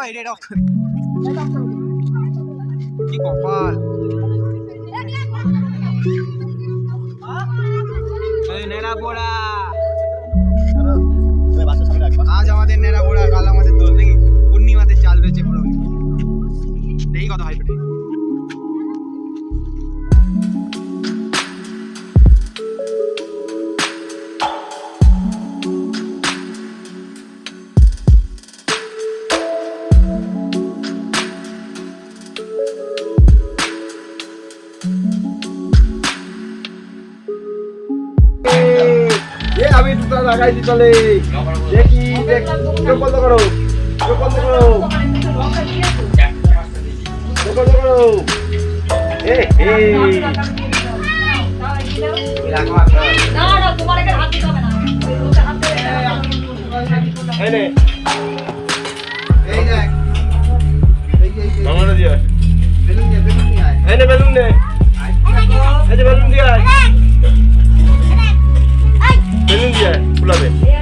ভাই এটা এটা off করে। কি কপাল এই নেড়া পোড়া আমি দুটো লাগাইছি চলে দেখি দেখ চোখ বন্ধ করো চোখ বন্ধ করো চোখ বন্ধ করো এ হে না না তোমার এখানে হাত দিতে হবে না। এই নে দেখ বেলুন এই নে বেলুন নে? এই যে বেলুন দিয়ে দিয়ে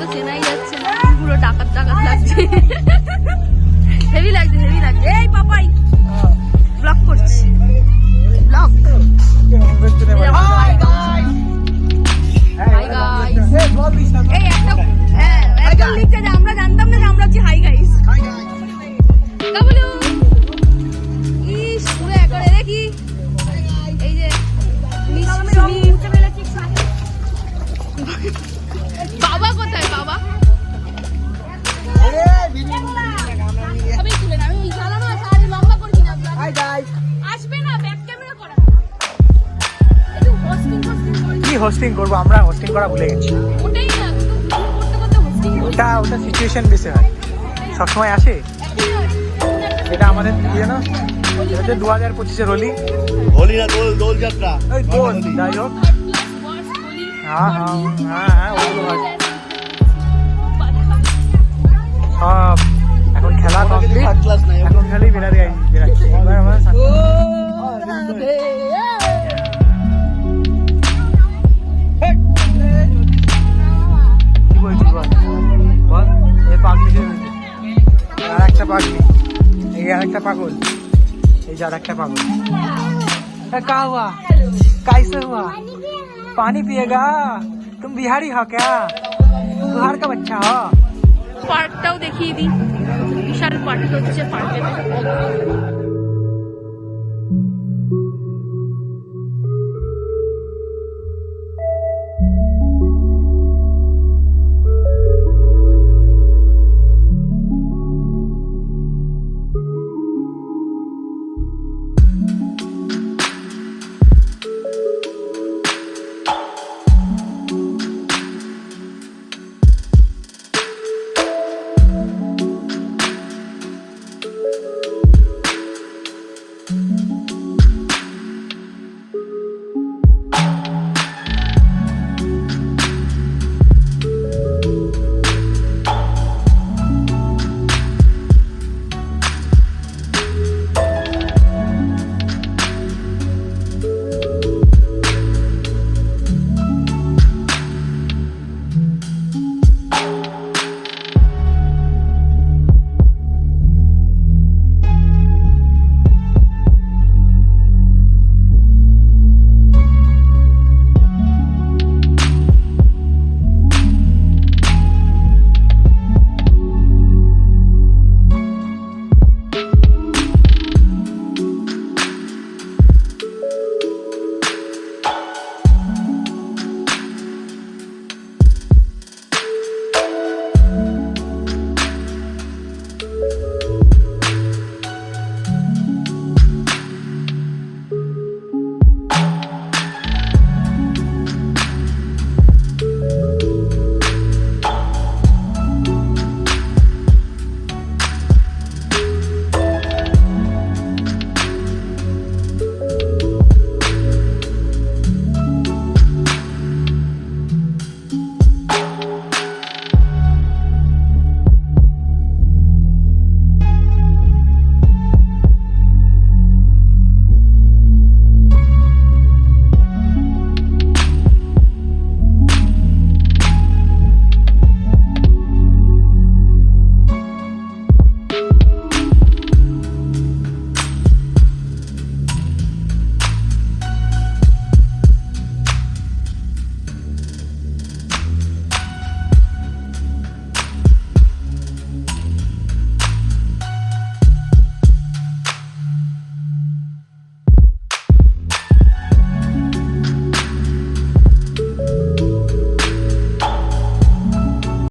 তো চেনাই যাচ্ছে না। পুরো ডাকাত ডাকাত লাগছে। হেভি লাগছে হেভি লাগছে। এই, পাপাই! ব্লক করছি। ব্লক হোস্টিং করব আমরা হোস্টিং করা ভুলে গেছি ওটা ওটা সিচুয়েশন বেশি হয় সবসময় আসে এটা আমাদের কি জানো এটা হচ্ছে দু হাজার পঁচিশের হোলি হোলি না দোল দোল যাত্রা ওই দোল যাই হোক হ্যাঁ হ্যাঁ হ্যাঁ হ্যাঁ ওগুলো হয় সব এখন খেলা কমপ্লিট ক্লাস নাই এখন খালি বেরাতে আই বেরাচ্ছি এবার আমরা একটা পাগল এই যে আর একটা পাগল ए, का हुआ कैसे हुआ पानी पिएगा तुम बिहारी हो क्या बिहार का बच्चा हो পার্কটাও দেখিয়ে দিই বিশাল পার্ক হচ্ছে পার্কে